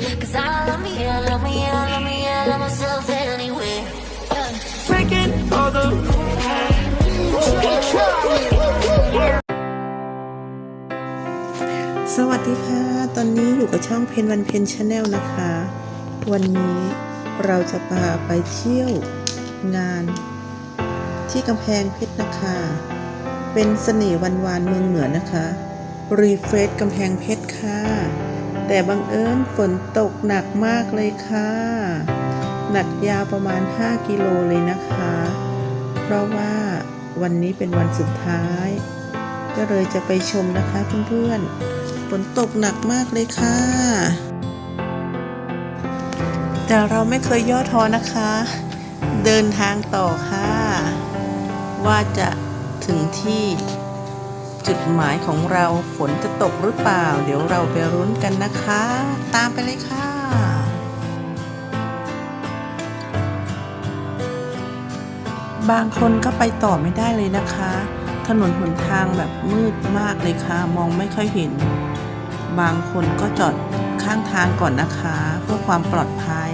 Cause I love me, I love me, I love me, I love myself anyway. Yeah. breaking all the สวัสดีค่ะ ตอนนี้อยู่กับช่องเพนวันเพนชาแนลนะคะ วันนี้เราจะพาไปเที่ยวงานที่กำแพงเพชรนะคะ เป็นเสน่ห์วันวานเมืองเหนือนะคะ รีเฟรชกำแพงเพชรค่ะ แต่บังเอิญฝนตกหนักมากเลยค่ะ หนักยาวประมาณ 5 กิโลเลยนะคะ เพราะว่าวันนี้เป็นวันสุดท้าย ก็เลยจะไปชมนะคะเพื่อนๆ ฝนตกหนักมากเลยค่ะ แต่เราไม่เคยย่อท้อนะคะ เดินทางต่อค่ะ ว่าจะถึงที่ จุดหมายของเราฝนจะตกหรือเปล่า เดี๋ยวเราไปรุ้นกันนะคะ ตามไปเลยค่ะ บางคนก็ไปต่อไม่ได้เลยนะคะ ถนนหนทางแบบมืดมากเลยค่ะ มองไม่ค่อยเห็น บางคนก็จอดข้างทางก่อนนะคะ เพื่อความปลอดภัย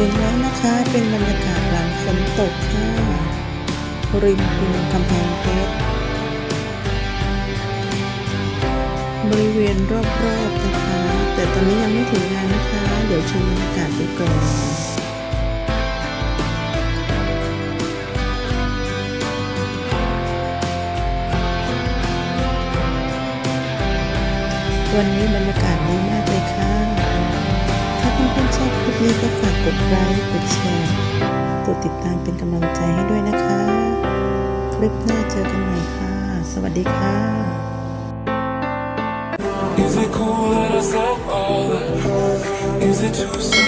ถึงแล้วนะคะเป็นบรรยากาศหลังฝนตกค่ะริมคูกำแพงเพชรบริเวณรอบๆนะคะ แต่ตอนนี้ยังไม่ถึงงานนะคะ เดี๋ยวชมบรรยากาศไปก่อนวันนี้บรรยากาศดีมากเลยค่ะ นี้ก็ฝากกดไลค์ กดแชร์ กดติดตามเป็นกำลังใจให้ด้วยนะคะ คลิปหน้าเจอกันใหม่ค่ะ สวัสดีค่ะ Is it cool that I said all that? Is it too soon?